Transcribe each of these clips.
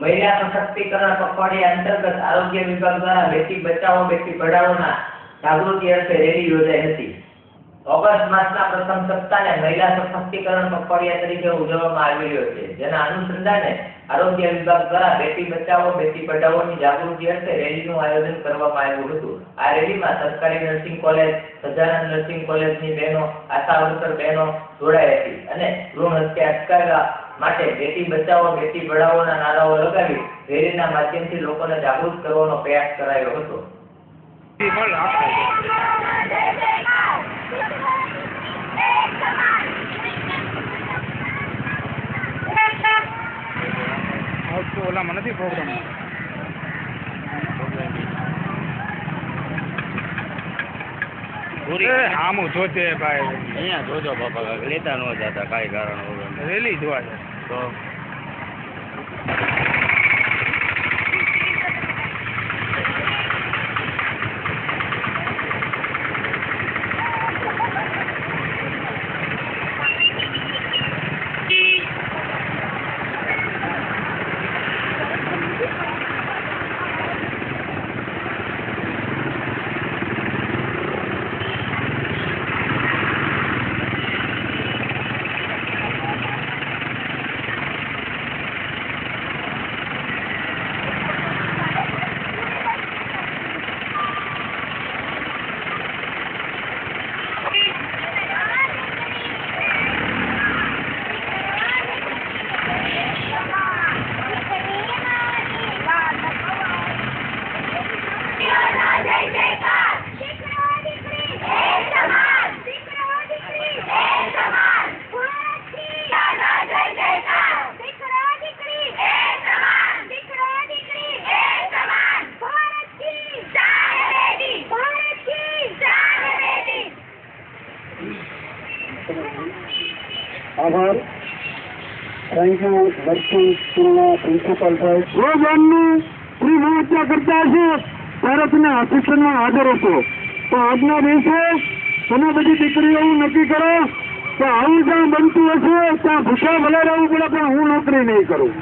મહિલા સશક્તિકરણ પખવાડિયા અંતર્ગત આરોગ્ય વિભાગ દ્વારા બેટી બચાવો, બેટી પઢાઓના જાગૃતિ અર્થે રેલી યોજાઈ હતી. ઓગસ્ટ માસના પ્રથમ સપ્તાહને મહિલા સશક્તિકરણ પખવાડિયા તરીકે ઉજવવામાં આવી રહ્યો છે. જેના અનુસંધાને આરોગ્ય વિભાગ દ્વારા બેટી બચાવો, બેટી પઢાઓની જાગૃતિ અર્થે રેલીનું આયોજન કરવામાં આવ્યું હતું. આ રેલીમાં સરકારી નર્સિંગ કોલેજ, સજાનંદ નર્સિંગ કોલેજની બહેનો આશા વર્કર બહેનો જોડાઈ હતી અને ભ્રૂણ હત્યા અટકાવવા માટે બેટી બચાવો, બેટી પઢાવોના નારાઓ લગાવી રેલીના માધ્યમથી લોકોને જાગૃત કરવાનો પ્રયાસ કરાયો હતો. ઓલામાં નથી પ્રોગ્રામ પૂરી આમું જોતે ભાઈ. અહીંયા જોજો બાપા લેતા ન જતા કાંઈ કારણ વગર રેલી જોવા છે તો આભાર. કે આવું બનતું હશે, ત્યાં ભૂસા ભલે પડે, પણ હું નોકરી નહીં કરું.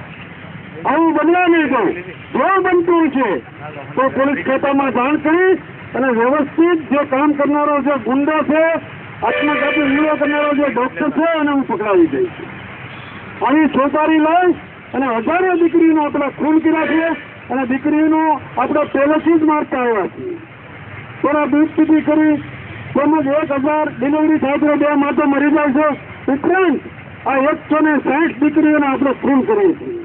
આવું બનવા નહીં કરું જો બનતું છે તો પોલીસ ખાતામાં જાણ કરી અને વ્યવસ્થિત જે કામ કરનારો જે ગુંડો છે આત્મઘાતી હુમલો કરનારો જે ડોક્ટર છે એને હું પકડાવી દઈશ. આવી સોપારી લઈ અને હજારો દીકરીનો આપણે ખૂન કર્યા છે અને દીકરીનો આપણે પહેલેથી જ મારતા આવ્યા છીએ થોડા દૂધ સુધી કરી તેમજ એક હજાર ડિલિવરી થાય બે માતા મરી જાય છે. ઉપરાંત આ એકસો ને સાઠ દીકરીઓને આપણે ખૂન કરીએ છીએ.